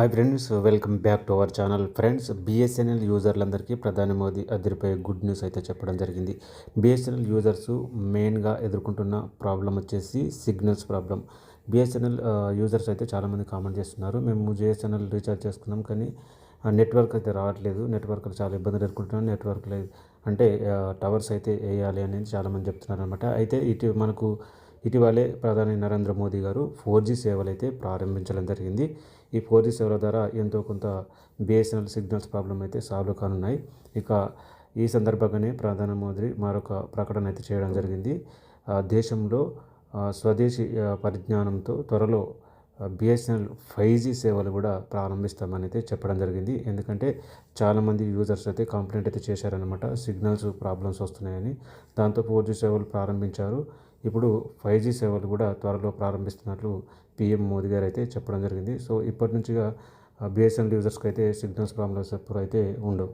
Hi friends welcome back to our channel friends BSNL యూజర్లందరికీ ప్రధాని మోదీ అదిరిపోయే good news అయితే చెప్పడం జరిగింది. బిఎస్ఎన్ఎల్ యూజర్స్ మెయిన్గా ఎదుర్కొంటున్న ప్రాబ్లం వచ్చేసి సిగ్నల్స్ ప్రాబ్లం బిఎస్ఎన్ఎల్ యూజర్స్ అయితే చాలామంది కామెంట్ చేస్తున్నారు. మేము జిఎస్ఎన్ఎల్ రీఛార్జ్ చేసుకున్నాం కానీ నెట్వర్క్ అయితే రావట్లేదు. నెట్వర్క్ చాలా ఇబ్బందులు ఎదుర్కొంటున్నాం. నెట్వర్క్ లేదు అంటే uh, టవర్స్ అయితే వేయాలి అనేది చాలామంది చెప్తున్నారు అనమాట అయితే ఇటు మనకు ఇటీవలే ప్రధాని నరేంద్ర మోదీ గారు ఫోర్ జీ సేవలైతే ప్రారంభించడం జరిగింది. ఈ ఫోర్ జీ సేవల ద్వారా ఎంతో కొంత బిఎస్ఎన్ఎల్ సిగ్నల్స్ ప్రాబ్లం అయితే సాల్వ్ కానున్నాయి. ఇక ఈ సందర్భంగానే ప్రధాని మోదీ మరొక ప్రకటన అయితే చేయడం జరిగింది. దేశంలో స్వదేశీ పరిజ్ఞానంతో త్వరలో బిఎస్ఎన్ఎల్ ఫైవ్ జీ సేవలు కూడా ప్రారంభిస్తామని అయితే చెప్పడం జరిగింది. ఎందుకంటే చాలామంది యూజర్స్ అయితే కంప్లైంట్ అయితే చేశారనమాట సిగ్నల్స్ ప్రాబ్లమ్స్ వస్తున్నాయని. దాంతో ఫోర్ జీ సేవలు ప్రారంభించారు. ఇప్పుడు ఫైవ్ జీ సేవలు కూడా త్వరలో ప్రారంభిస్తున్నట్లు పీఎం మోదీ గారు అయితే చెప్పడం జరిగింది. సో ఇప్పటి నుంచిగా బిఎస్ఎన్ఎల్ యూజర్స్కి అయితే సిగ్నల్స్ ప్రాబ్లమ్స్ ఎప్పుడు అయితే ఉండవు.